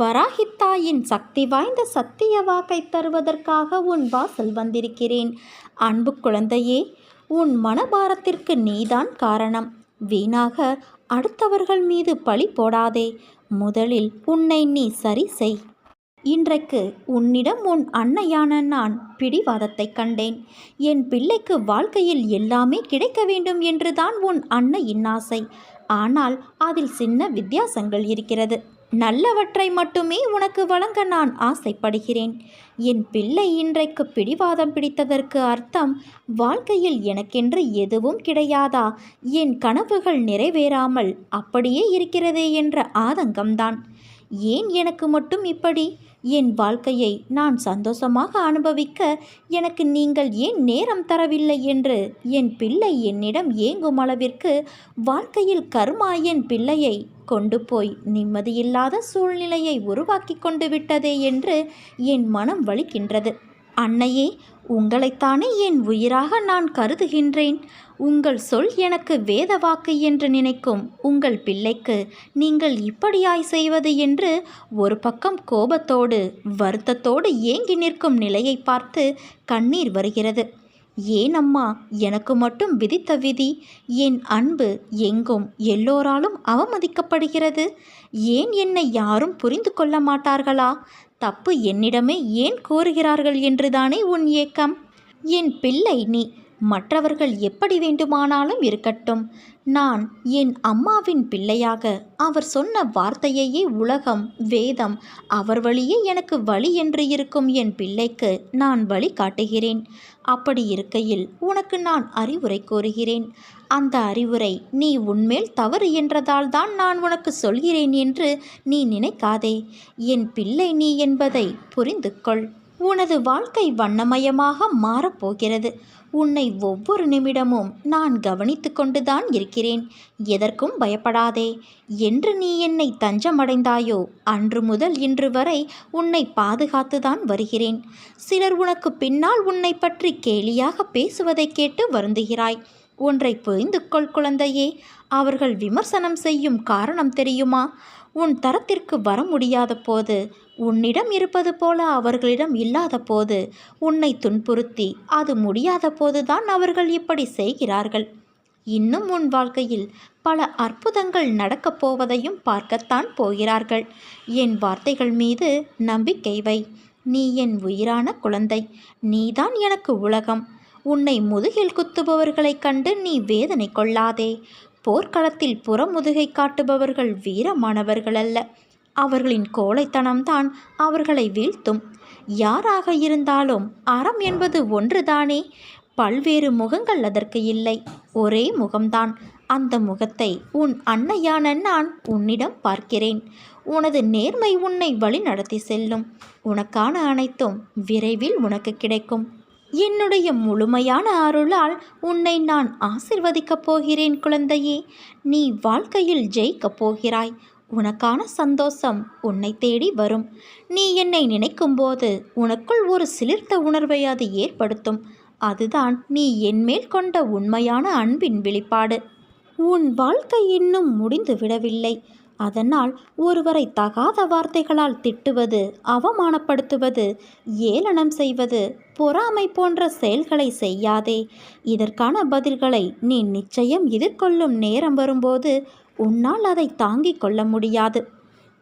வராகித்தாயின் சக்தி வாய்ந்த சத்திய வாக்கை தருவதற்காக உன் வாசல் வந்திருக்கிறேன். அன்பு குழந்தையே உன் மனபாரத்திற்கு நீதான் காரணம். வீணாக அடுத்தவர்கள் மீது பழி போடாதே. முதலில் உன்னை நீ சரி செய். இன்றைக்கு உன்னிடம் உன் அன்னையான நான் பிடிவாதத்தை கண்டேன். என் பிள்ளைக்கு வாழ்க்கையில் எல்லாமே கிடைக்க வேண்டும் என்றுதான் உன் அன்னையின் ஆசை. ஆனால் அதில் சின்ன வித்தியாசங்கள் இருக்கிறது. நல்லவற்றை மட்டுமே உனக்கு வழங்க நான் ஆசைப்படுகிறேன். என் பிள்ளை இன்றைக்கு பிடிவாதம் பிடித்ததற்கு அர்த்தம் வாழ்க்கையில் எனக்கென்று எதுவும் கிடையாதா? என் கனவுகள் நிறைவேறாமல் அப்படியே இருக்கிறதே என்ற ஆதங்கம்தான். ஏன் எனக்கு மட்டும் இப்படி? என் வாழ்க்கையை நான் சந்தோஷமாக அனுபவிக்க எனக்கு நீங்கள் ஏன் நேரம் தரவில்லை என்று? என் பிள்ளை என்னிடம் ஏங்கும் அளவிற்கு வாழ்க்கையில் கருமா என் பிள்ளையை கொண்டு போய் நிம்மதியில்லாத சூழ்நிலையை உருவாக்கி கொண்டு விட்டதே என்று என் மனம் வலிக்கின்றது. அன்னையே உங்களைத்தானே என் உயிராக நான் கருதுகின்றேன். உங்கள் சொல் எனக்கு வேத வாக்கு என்று நினைக்கும் உங்கள் பிள்ளைக்கு நீங்கள் இப்படியாய் செய்வது என்று ஒரு பக்கம் கோபத்தோடு வருத்தத்தோடு ஏங்கி நிற்கும் நிலையை பார்த்து கண்ணீர் வருகிறது. ஏன் அம்மா எனக்கு மட்டும் விதித்த விதி. என் அன்பு எங்கும் எல்லோராலும் அவமதிக்கப்படுகிறது. ஏன் என்னை யாரும் புரிந்து கொள்ள மாட்டார்களா? தப்பு என்னிடமே ஏன் கூறுகிறார்கள் என்றுதானே உன் ஏக்கம்? என் பிள்ளை நீ மற்றவர்கள் எப்படி வேண்டுமானாலும் இருக்கட்டும். நான் என் அம்மாவின் பிள்ளையாக அவர் சொன்ன வார்த்தையையே உலகம் வேதம் அவர் வழியே எனக்கு வழி என்று இருக்கும் என் பிள்ளைக்கு நான் வழி காட்டுகிறேன். அப்படி இருக்கையில் உனக்கு நான் அறிவுரை கூறுகிறேன். அந்த அறிவுரை நீ உன்மேல் தவறு என்றதால் தான் நான் உனக்கு சொல்கிறேன் என்று நீ நினைக்காதே. என் பிள்ளை நீ என்பதை புரிந்து கொள் உனது வாழ்க்கை வண்ணமயமாக மாறப்போகிறது. உன்னை ஒவ்வொரு நிமிடமும் நான் கவனித்து கொண்டுதான் இருக்கிறேன். எதற்கும் பயப்படாதே. என்று நீ என்னை தஞ்சமடைந்தாயோ அன்று முதல் இன்று வரை உன்னை பாதுகாத்துதான் வருகிறேன். சிலர் உனக்கு பின்னால் உன்னை பற்றி கேலியாக பேசுவதை கேட்டு வருந்துகிறாய். ஒன்றை புரிந்து கொள் குழந்தையே. அவர்கள் விமர்சனம் செய்யும் காரணம் தெரியுமா? உன் தரத்திற்கு வர முடியாத போது உன்னிடம் இருப்பது போல அவர்களிடம் இல்லாத போது உன்னை துன்புறுத்தி அது முடியாத போதுதான் அவர்கள் இப்படி செய்கிறார்கள். இன்னும் உன் வாழ்க்கையில் பல அற்புதங்கள் நடக்கப் போவதையும் பார்க்கத்தான் போகிறார்கள். என் வார்த்தைகள் மீது நம்பிக்கை வை. நீ என் உயிரான குழந்தை. நீதான் எனக்கு உலகம். உன்னை முதுகில் குத்துபவர்களைக் கண்டு நீ வேதனை கொள்ளாதே. போர்க்களத்தில் புறமுதுகை காட்டுபவர்கள் வீரமானவர்கள் அல்ல அவர்களின் கோழைத்தனம்தான் அவர்களை வீழ்த்தும். யாராக இருந்தாலும் அறம் என்பது ஒன்றுதானே. பல்வேறு முகங்கள் அதற்கு இல்லை. ஒரே முகம்தான். அந்த முகத்தை உன் அன்னையான நான் உன்னிடம் பார்க்கிறேன். உனது நேர்மை உன்னை வழி நடத்தி செல்லும். உனக்கான அனைத்தும் விரைவில் உனக்கு கிடைக்கும். என்னுடைய முழுமையான அருளால் உன்னை நான் ஆசிர்வதிக்கப் போகிறேன் குழந்தையே. நீ வாழ்க்கையில் ஜெயிக்கப் போகிறாய். உனக்கான சந்தோஷம் உன்னை தேடி வரும். நீ என்னை நினைக்கும்போது உனக்குள் ஒரு சிலிர்த்த உணர்வை அது ஏற்படுத்தும். அதுதான் நீ என்மேல் கொண்ட உண்மையான அன்பின் வெளிப்பாடு. உன் வாழ்க்கை இன்னும் முடிந்து விடவில்லை அதனால் ஒருவரை தகாத வார்த்தைகளால் திட்டுவது அவமானப்படுத்துவது ஏளனம் செய்வது பொறாமை போன்ற செயல்களை செய்யாதே. இதற்கான பதில்களை நீ நிச்சயம் எதிர்கொள்ளும் நேரம் வரும்போது உன்னால் அதை தாங்கிக் கொள்ள முடியாது.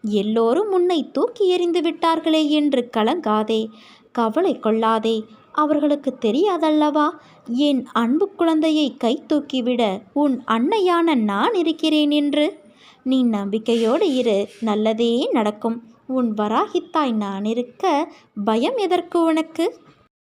எல்லோரும் உன்னை தூக்கி எறிந்து விட்டார்களே என்று கலங்காதே. கவலை கொள்ளாதே. அவர்களுக்கு தெரியாதல்லவா? என் அன்பு குழந்தையை கை தூக்கிவிட உன் அன்னையான நான் இருக்கிறேன் என்று நீ நம்பிக்கையோடு இரு நல்லதே நடக்கும். உன் வராகித்தாய் நான் இருக்க பயம் எதற்கு உனக்கு?